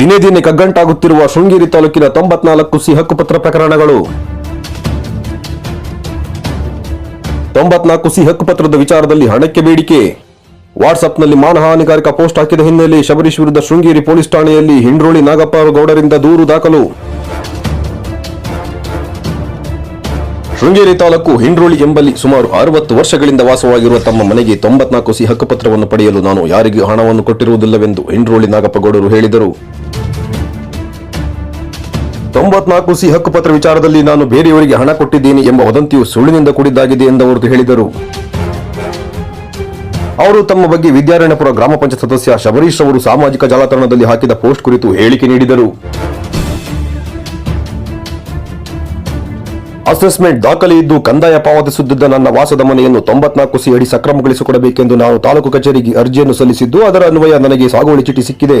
ದಿನೇ ದಿನೇ ಕಗ್ಗಂಟಾಗುತ್ತಿರುವ ಶೃಂಗೇರಿ ತಾಲೂಕಿನ ತೊಂಬತ್ನಾಲ್ಕು ಸಿ ಹಕ್ಕುಪತ್ರ ಪ್ರಕರಣಗಳು. ತೊಂಬತ್ನಾಲ್ಕು ಸಿ ಹಕ್ಕುಪತ್ರದ ವಿಚಾರದಲ್ಲಿ ಹಣಕ್ಕೆ ಬೇಡಿಕೆ. ವಾಟ್ಸ್ಆಪ್ನಲ್ಲಿ ಮಾನಹಾನಿಕಾರಕ ಪೋಸ್ಟ್ ಹಾಕಿದ ಹಿನ್ನೆಲೆ ಶಬರೀಶ್ ವಿರುದ್ಧ ಶೃಂಗೇರಿ ಪೊಲೀಸ್ ಠಾಣೆಯಲ್ಲಿ ಹಿಂಡ್ರೋಳಿ ನಾಗಪ್ಪ ಗೌಡರಿಂದ ದೂರು ದಾಖಲು. ಶೃಂಗೇರಿ ತಾಲೂಕು ಹಿಂಡ್ರೋಳಿ ಎಂಬಲ್ಲಿ ಸುಮಾರು ಅರವತ್ತು ವರ್ಷಗಳಿಂದ ವಾಸವಾಗಿರುವ ತಮ್ಮ ಮನೆಗೆ ತೊಂಬತ್ನಾಲ್ಕು ಸಿ ಹಕ್ಕುಪತ್ರವನ್ನು ಪಡೆಯಲು ನಾನು ಯಾರಿಗೂ ಹಣವನ್ನು ಕೊಟ್ಟಿರುವುದಿಲ್ಲವೆಂದು ಹಿಂಡ್ರೋಳಿ ನಾಗಪ್ಪಗೌಡರು ಹೇಳಿದರು. ತೊಂಬತ್ನಾಲ್ಕು ಸಿ ಹಕ್ಕುಪತ್ರ ವಿಚಾರದಲ್ಲಿ ನಾನು ಬೇರೆಯವರಿಗೆ ಹಣ ಕೊಟ್ಟಿದ್ದೇನೆ ಎಂಬ ವದಂತಿಯು ಸುಳ್ಳಿನಿಂದ ಕೂಡಿದ್ದಾಗಿದೆ ಅವರು ಹೇಳಿದರು. ಅವರು ತಮ್ಮ ಬಗ್ಗೆ ವಿದ್ಯಾರಣ್ಯಪುರ ಗ್ರಾಮ ಪಂಚಾಯತ್ ಸದಸ್ಯ ಶಬರೀಶ್ ಅವರು ಸಾಮಾಜಿಕ ಜಾಲತಾಣದಲ್ಲಿ ಹಾಕಿದ ಪೋಸ್ಟ್ ಕುರಿತು ಹೇಳಿಕೆ ನೀಡಿದರು. ಅಸೆಸ್ಮೆಂಟ್ ದಾಖಲೆ ಇದ್ದು ಕಂದಾಯ ಪಾವತಿಸುತ್ತಿದ್ದ ನನ್ನ ವಾಸದ ಮನೆಯನ್ನು ತೊಂಬತ್ನಾಲ್ಕು ಸಿ ಅಡಿ ಸಕ್ರಮಗೊಳಿಸಿಕೊಡಬೇಕೆಂದು ನಾನು ತಾಲೂಕು ಕಚೇರಿಗೆ ಅರ್ಜಿಯನ್ನು ಸಲ್ಲಿಸಿದ್ದು ಅದರ ಅನ್ವಯ ನನಗೆ ಸಾಗುವಳಿ ಚೀಟಿ ಸಿಕ್ಕಿದೆ.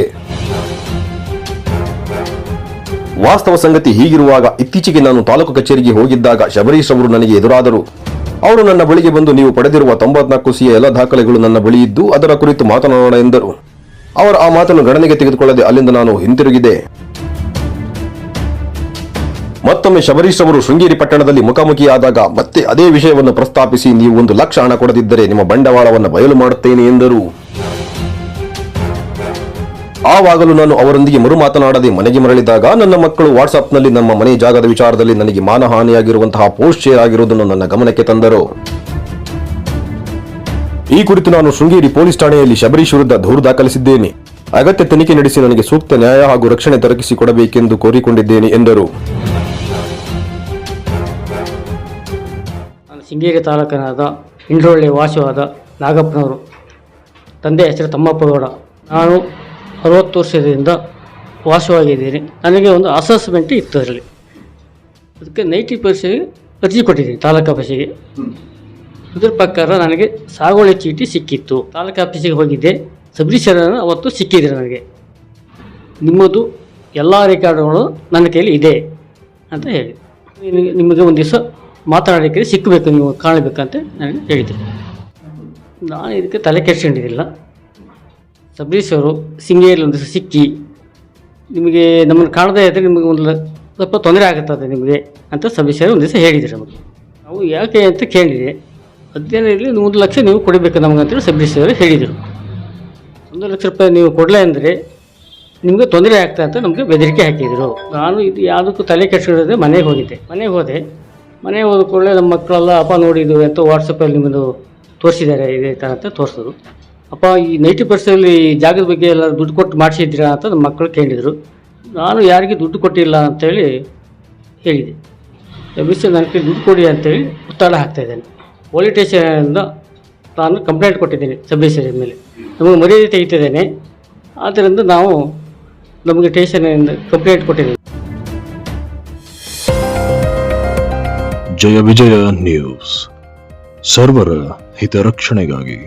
ವಾಸ್ತವ ಸಂಗತಿ ಹೀಗಿರುವಾಗ ಇತ್ತೀಚೆಗೆ ನಾನು ತಾಲೂಕು ಕಚೇರಿಗೆ ಹೋಗಿದ್ದಾಗ ಶಬರೀಶ್ ಅವರು ನನಗೆ ಎದುರಾದರು. ಅವರು ನನ್ನ ಬಳಿಗೆ ಬಂದು ನೀವು ಪಡೆದಿರುವ ತೊಂಬತ್ನಾಲ್ಕು ಸಿಯ ಎಲ್ಲ ದಾಖಲೆಗಳು ನನ್ನ ಬಳಿ ಇದ್ದು ಅದರ ಕುರಿತು ಮಾತನಾಡೋಣ ಎಂದರು. ಅವರು ಆ ಮಾತನ್ನು ಗಣನೆಗೆ ತೆಗೆದುಕೊಳ್ಳದೆ ಅಲ್ಲಿಂದ ನಾನು ಹಿಂತಿರುಗಿದೆ ಮತ್ತೊಮ್ಮೆ ಶಬರೀಶ್ ಅವರು ಶೃಂಗೇರಿ ಪಟ್ಟಣದಲ್ಲಿ ಮುಖಾಮುಖಿಯಾದಾಗ ಮತ್ತೆ ಅದೇ ವಿಷಯವನ್ನು ಪ್ರಸ್ತಾಪಿಸಿ ನೀವು ಒಂದು ಲಕ್ಷ ಹಣ ಕೊಡದಿದ್ದರೆ ನಿಮ್ಮ ಬಂಡವಾಳವನ್ನು ಬಯಲು ಮಾಡುತ್ತೇನೆ ಎಂದರು. ಆವಾಗಲೂ ನಾನು ಅವರೊಂದಿಗೆ ಮರು ಮಾತನಾಡದೆ ಮನೆಗೆ ಮರಳಿದಾಗ ನನ್ನ ಮಕ್ಕಳು ವಾಟ್ಸ್ಆಪ್ನಲ್ಲಿ ನಮ್ಮ ಮನೆ ಜಾಗದ ವಿಚಾರದಲ್ಲಿ ನನಗೆ ಮಾನಹಾನಿಯಾಗಿರುವಂತಹ ಪೋಸ್ಟ್ ಶೇರ್ ಆಗಿರುವುದನ್ನು ನನ್ನ ಗಮನಕ್ಕೆ ತಂದರು. ಈ ಕುರಿತು ನಾನು ಶೃಂಗೇರಿ ಪೊಲೀಸ್ ಠಾಣೆಯಲ್ಲಿ ಶಬರೀಶ್ ವಿರುದ್ಧ ದೂರು ದಾಖಲಿಸಿದ್ದೇನೆ. ಅಗತ್ಯ ತನಿಖೆ ನಡೆಸಿ ನನಗೆ ಸೂಕ್ತ ನ್ಯಾಯ ಹಾಗೂ ರಕ್ಷಣೆ ದೊರಕಿಸಿಕೊಡಬೇಕೆಂದು ಕೋರಿಕೊಂಡಿದ್ದೇನೆ, ಎಂದರು. ಸಿಂಗೇರಿ ತಾಲೂಕಿನಾದ ಇಂಡ್ರೊಳ್ಳಿ ವಾಸವಾದ ನಾಗಪ್ಪನವರು. ತಂದೆ ಹೆಸರು ತಮ್ಮಪ್ಪಗೌಡ. ನಾನು ಅರವತ್ತು ವರ್ಷದಿಂದ ವಾಸವಾಗಿದ್ದೀನಿ. ನನಗೆ ಒಂದು ಅಸೆಸ್ಮೆಂಟ್ ಇತ್ತು ಅದರಲ್ಲಿ. ಅದಕ್ಕೆ ನೈಂಟಿ ಪರ್ಸೆಂಟ್ ಅರ್ಜಿ ಕೊಟ್ಟಿದ್ದೀನಿ ತಾಲೂಕು ಆಫೀಸಿಗೆ. ಇದ್ರ ಪ್ರಕಾರ ನನಗೆ ಸಾಗುವಳಿ ಚೀಟಿ ಸಿಕ್ಕಿತ್ತು. ತಾಲೂಕು ಆಫೀಸಿಗೆ ಹೋಗಿದ್ದೆ. ಸಬ್ರಿಷರನ್ನು ಅವತ್ತು ಸಿಕ್ಕಿದ್ರು ನನಗೆ. ನಿಮ್ಮದು ಎಲ್ಲ ರೆಕಾರ್ಡ್ಗಳು ನನ್ನ ಕೈಯಲ್ಲಿ ಇದೆ ಅಂತ ಹೇಳಿ. ನಿಮಗೆ- ಒಂದು ದಿವಸ ಮಾತಾಡೋಕ್ಕೆ ಸಿಕ್ಕಬೇಕು ನೀವು ಕಾಣಬೇಕಂತ ನಾನು ಹೇಳಿದೆ. ನಾನು ಇದಕ್ಕೆ ತಲೆ ಕೆಡ್ಸ್ಕೊಂಡಿದ್ದಿಲ್ಲ ಸಬರೀಶ್ ಅವರು ಸಿಂಗೇಲಿ ಒಂದು ಸಿಕ್ಕಿ, ನಿಮಗೆ ನಮ್ಮನ್ನು ಕಾಣದೇ ಇದ್ದರೆ ನಿಮಗೆ ಒಂದು ಸ್ವಲ್ಪ ತೊಂದರೆ ಆಗುತ್ತದೆ ನಿಮಗೆ ಅಂತ ಸಬರೀಶ್ ಅವರು ಒಂದು ದಿವಸ ಹೇಳಿದರು ನಮಗೆ. ನಾವು ಯಾಕೆ ಅಂತ ಕೇಳಿದೆ. ಅದೇನೇ ಇರಲಿ ಒಂದು ಲಕ್ಷ ನೀವು ಕೊಡಬೇಕು ನಮಗೆ ಅಂತೇಳಿ ಸಬರೀಶ್ ಅವರು ಹೇಳಿದರು. ಒಂದು ಲಕ್ಷ ರೂಪಾಯಿ ನೀವು ಕೊಡಲೇ ಅಂದರೆ ನಿಮಗೆ ತೊಂದರೆ ಆಗ್ತಾ ಅಂತ ನಮಗೆ ಬೆದರಿಕೆ ಹಾಕಿದರು. ನಾನು ಇದು ಯಾವುದಕ್ಕೂ ತಲೆ ಕೆಡ್ಸ್ಕೊಳ್ಳದೆ ಮನೆಗೆ ಹೋಗಿದ್ದೆ. ಮನೆಗೆ ಹೋದೆ. ಮನೆಗೆ ಹೋದ ಕೂಡಲೇ ನಮ್ಮ ಮಕ್ಕಳೆಲ್ಲ ಅಪ್ಪ ನೋಡಿದ್ದು ಅಂತ ವಾಟ್ಸಪ್ಪಲ್ಲಿ ನಿಮ್ಮದು ತೋರಿಸಿದ್ದಾರೆ, ಇದೇ ಥರ ಅಂತ ತೋರಿಸಿದ್ರು. ಅಪ್ಪ, ಈ ನೈಂಟಿ ಪರ್ಸೆಂಟಲ್ಲಿ ಜಾಗದ ಬಗ್ಗೆ ಎಲ್ಲ ದುಡ್ಡು ಕೊಟ್ಟು ಮಾಡಿಸಿದ್ದೀರಾ ಅಂತ ನಮ್ಮ ಮಕ್ಕಳು ಕೇಳಿದರು. ನಾನು ಯಾರಿಗೂ ದುಡ್ಡು ಕೊಟ್ಟಿಲ್ಲ ಅಂತೇಳಿ ಹೇಳಿದೆ. ಮಿಸ್ ನನಗೆ ದುಡ್ಡು ಕೊಡಿ ಅಂತೇಳಿ ಒತ್ತಡ ಹಾಕ್ತಾಯಿದ್ದೇನೆ ಪೊಲೀಸ್ ಸ್ಟೇಷನಿಂದ ನಾನು ಕಂಪ್ಲೇಂಟ್ ಕೊಟ್ಟಿದ್ದೇನೆ ಸಬ್ಡಿಷನ್ ಮೇಲೆ. ನಮಗೆ ಮರ್ಯಾದೆ ತೆಗಿತಿದ್ದೇನೆ. ಆದ್ದರಿಂದ ನಾವು ನಮಗೆ ಸ್ಟೇಷನಿಂದ ಕಂಪ್ಲೇಂಟ್ ಕೊಟ್ಟಿದ್ದೇವೆ. ಜಯ ವಿಜಯ ನ್ಯೂಸ್. ಸರ್ವರ ಹಿತರಕ್ಷಣೆಗಾಗಿ